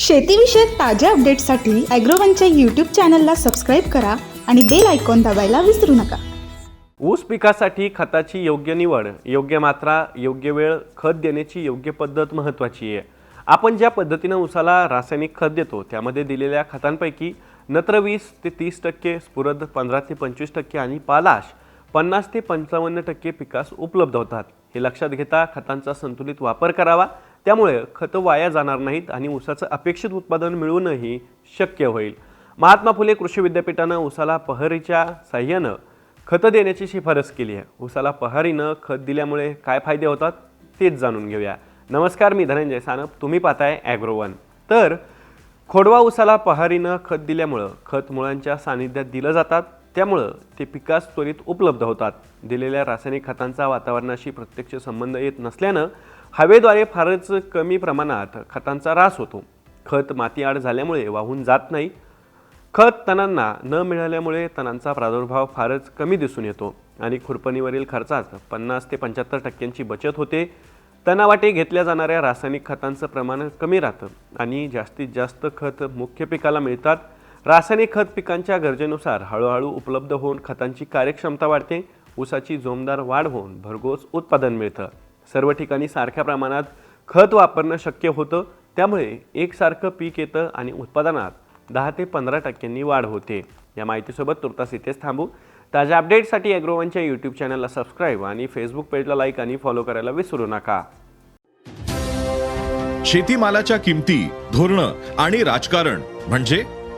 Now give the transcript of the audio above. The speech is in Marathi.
शेतीविषयक ताज्या अपडेट्ससाठी अॅग्रोवनच्या यूट्यूब चॅनलला सबस्क्राईब करा आणि बेल आयकॉन दाबायला विसरू नका. ऊस पिकासाठी खताची योग्य निवड योग्य मात्रा योग्य वेळ खत देण्याची योग्य पद्धत महत्त्वाची आहे. आपण ज्या पद्धतीनं ऊसाला रासायनिक खत देतो त्यामध्ये दिलेल्या खतांपैकी नत्र वीस ते तीस टक्के स्फुरद पंधरा ते पंचवीस टक्के आणि पालाश पन्नास ते पंचावन्न टक्के पिकास उपलब्ध होतात. हे लक्षात घेता खतांचा संतुलित वापर करावा त्यामुळे खतं वाया जाणार नाहीत आणि ऊसाचं अपेक्षित उत्पादन मिळवणंही शक्य होईल. महात्मा फुले कृषी विद्यापीठानं ऊसाला पहरीच्या साह्यानं खतं देण्याची शिफारस केली आहे. ऊसाला पहारीनं खत दिल्यामुळे काय फायदे होतात तेच जाणून घेऊया. नमस्कार मी धनंजय सानप. तुम्ही पाहताय ॲग्रोवन तर खोडवा ऊसाला पहारीनं खत दिल्यामुळं खत मुळांच्या सानिध्यात दिलं जातात. त्यामुळं ते पिकास त्वरित उपलब्ध होतात. दिलेल्या रासायनिक खतांचा वातावरणाशी प्रत्यक्ष संबंध येत नसल्यानं हवेद्वारे फारच कमी प्रमाणात खतांचा ऱ्हास होतो. खत मातीआड झाल्यामुळे वाहून जात नाही. खत तणांना न मिळाल्यामुळे तणांचा प्रादुर्भाव फारच कमी दिसून येतो आणि खुरपणीवरील खर्चात पन्नास ते पंच्याहत्तर टक्क्यांची बचत होते. तणावाटे घेतल्या जाणाऱ्या रासायनिक खतांचं प्रमाण कमी राहतं आणि जास्तीत जास्त खत मुख्य पिकाला मिळतात. रासायनिक खत पिकांच्या गरजेनुसार हळूहळू उपलब्ध होऊन खतांची कार्यक्षमता वाढते ऊसाची जोमदार वाढ होऊन भरघोस उत्पादन मिळतं. सर्व ठिकाणी सारख्या प्रमाणात खत वापरणं शक्य होतं त्यामुळे एकसारखं पीक येतं आणि उत्पादनात दहा ते पंधरा टक्क्यांनी वाढ होते. या माहितीसोबत तुर्तास इथेच थांबू. ताज्या अपडेटसाठी अॅग्रोवनच्या यूट्यूब चॅनलला सबस्क्राईब आणि फेसबुक पेजला लाईक आणि फॉलो करायला विसरू नका. शेतीमालाच्या किमती धोरणं आणि राजकारण म्हणजे